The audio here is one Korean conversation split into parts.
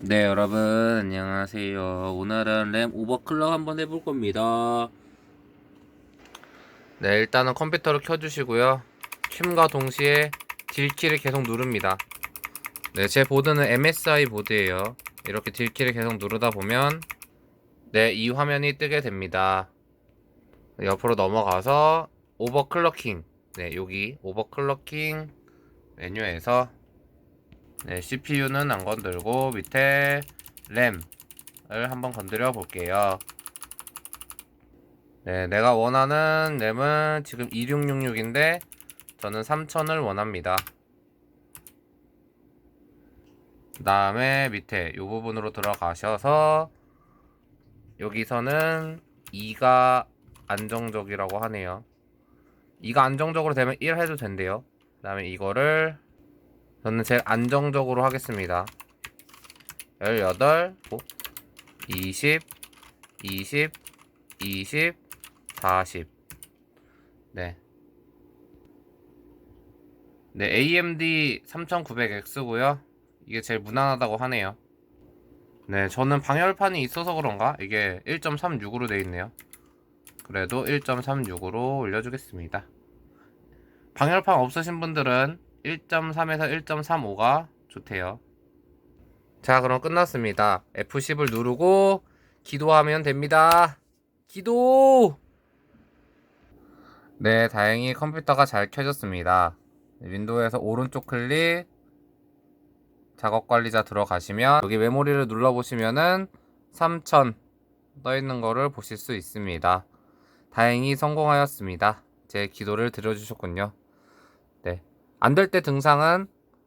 네 여러분 안녕하세요. 오늘은 램 오버클럭 한번 해볼 겁니다. 네 일단은 컴퓨터를 켜주시고요. 킴과 동시에 딜키를 계속 누릅니다. 네 제 보드는 MSI 보드예요. 이렇게 딜키를 계속 누르다 보면 네 이 화면이 뜨게 됩니다. 네, 옆으로 넘어가서 오버클럭킹. 네 여기 오버클럭킹 메뉴에서 네, CPU는 안 건들고 밑에 램을 한번 건드려 볼게요. 네, 내가 원하는 램은 지금 2666인데 저는 3000을 원합니다. 그 다음에 밑에 이 부분으로 들어가셔서 여기서는 2가 안정적이라고 하네요. 2가 안정적으로 되면 1 해도 된대요. 그 다음에 이거를 저는 제일 안정적으로 하겠습니다. 18, 20, 20, 20, 40. 네. 네, AMD 3900X고요. 이게 제일 무난하다고 하네요. 네, 저는 방열판이 있어서 그런가? 이게 1.36으로 되어 있네요. 그래도 1.36으로 올려주겠습니다. 방열판 없으신 분들은 1.3에서 1.35가 좋대요. 자, 그럼 끝났습니다. F10을 누르고 기도하면 됩니다. 기도! 네, 다행히 컴퓨터가 잘 켜졌습니다. 윈도우에서 오른쪽 클릭 작업 관리자 들어가시면 여기 메모리를 눌러 보시면은 3000 떠 있는 거를 보실 수 있습니다. 다행히 성공하였습니다. 제 기도를 들어주셨군요. 네. 안될때 증상은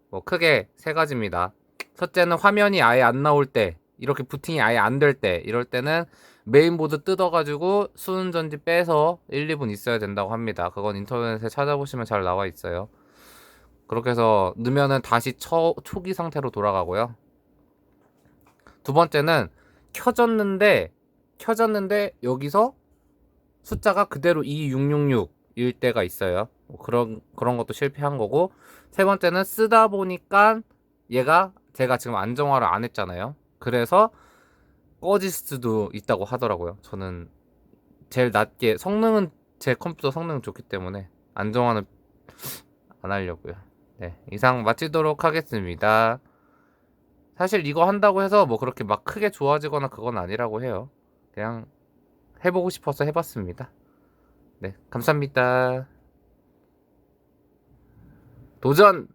뭐 크게 세 가지입니다. 첫째는 화면이 아예 안 나올 때, 이렇게 부팅이 아예 안 될 때, 이럴 때는 메인보드 뜯어가지고 수은 전지 빼서 1, 2분 있어야 된다고 합니다. 그건 인터넷에 찾아보시면 잘 나와 있어요. 그렇게 해서 넣으면은 다시 처, 초기 상태로 돌아가고요. 두 번째는 켜졌는데, 켜졌는데 여기서 숫자가 그대로 2666 일 때가 있어요. 뭐 그런 그런 것도 실패한 거고 세 번째는 쓰다 보니까 얘가 제가 지금 안정화를 안 했잖아요. 그래서 꺼질 수도 있다고 하더라고요. 저는 제일 낮게 성능은 제 컴퓨터 성능은 좋기 때문에 안정화는 안 하려고요. 네, 이상 마치도록 하겠습니다. 사실 이거 한다고 해서 뭐 그렇게 막 크게 좋아지거나 그건 아니라고 해요. 그냥 해보고 싶어서 해봤습니다. 네, 감사합니다. 도전!